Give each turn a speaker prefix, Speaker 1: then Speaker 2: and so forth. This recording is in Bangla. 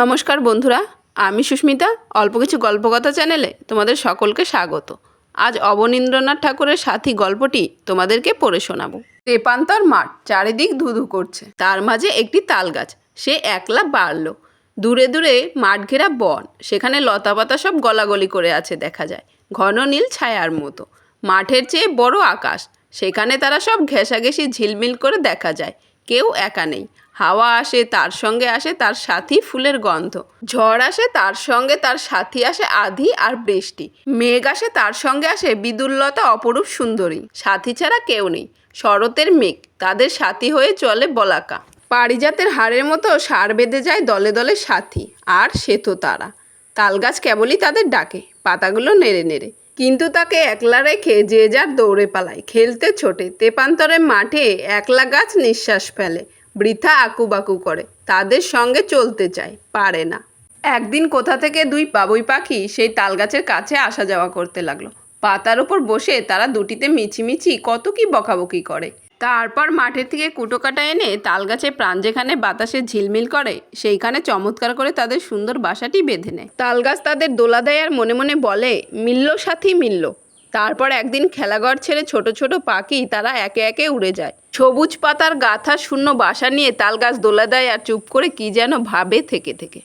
Speaker 1: নমস্কার বন্ধুরা, আমি সুস্মিতা, অল্প কিছু গল্পকথা চ্যানেলে তোমাদের সকলকে স্বাগত। আজ অবনীন্দ্রনাথ ঠাকুরের সাথী গল্পটি তোমাদেরকে পড়ে শোনাবো। তেপান্তর মাঠ চারিদিক ধুধু করছে। তার মাঝে একটি তাল গাছ সে একলা বাড়ল। দূরে দূরে মাঠ ঘেরা বন, সেখানে লতাপাতা সব গলাগলি করে আছে দেখা যায়, ঘন নীল ছায়ার মতো। মাঠের চেয়ে বড় আকাশ, সেখানে তারা সব ঘেঁষাঘেঁষি ঝিলমিল করে দেখা যায় কেউ একা নেই। হাওয়া আসে, তার সঙ্গে আসে তার সাথী ফুলের গন্ধ। ঝড় আসে, তার সঙ্গে তার সাথী আসে আধি আর বৃষ্টি। মেঘ আসে, তার সঙ্গে আসে বিদুল্লতা অপরূপ সুন্দরী। সাথী ছাড়া কেউ নেই, শরতের মেঘ। তাদের সাথী হয়ে চলে বলাকা। পারিজাতের হাড়ের মতো সার বেঁধে যায় দলে দলে সাথী, আর শ্বেত তারা। তালগাছ কেবলই তাদের ডাকে, পাতাগুলো নেড়ে নেড়ে। কিন্তু তাকে একলা রেখে যে যার দৌড়ে পালায়। খেলতে ছোটে তেপান্তরে মাঠে একলা গাছ নিঃশ্বাস ফেলে, বৃথা আকুবাকু করে, তাদের সঙ্গে চলতে চায়, পারে না। একদিন কোথা থেকে দুই বাবুই পাখি সেই তালগাছের কাছে আসা যাওয়া করতে লাগল। পাতার উপর বসে তারা দুটিতে মিছিমিছি কত কি বকাবকি করে। তারপর মাঠের থেকে কুটো কাটা এনে তালগাছের প্রাণ যেখানে বাতাসে ঝিলমিল করে, সেইখানে চমৎকার করে তাদের সুন্দর বাসাটি বেঁধে নেয়। তাল গাছ তাদের দোলা দেয় আর মনে মনে বলে, মিলল সাথী, মিলল। তারপর একদিন খেলাঘর ছেড়ে ছোট ছোট পাখি তারা একে একে উড়ে যায়। সবুজ পাতার গাথা শূন্য বাসা নিয়ে তালগাছ দোলা দেয় আর চুপ করে কি যেন ভাবে থেকে থেকে।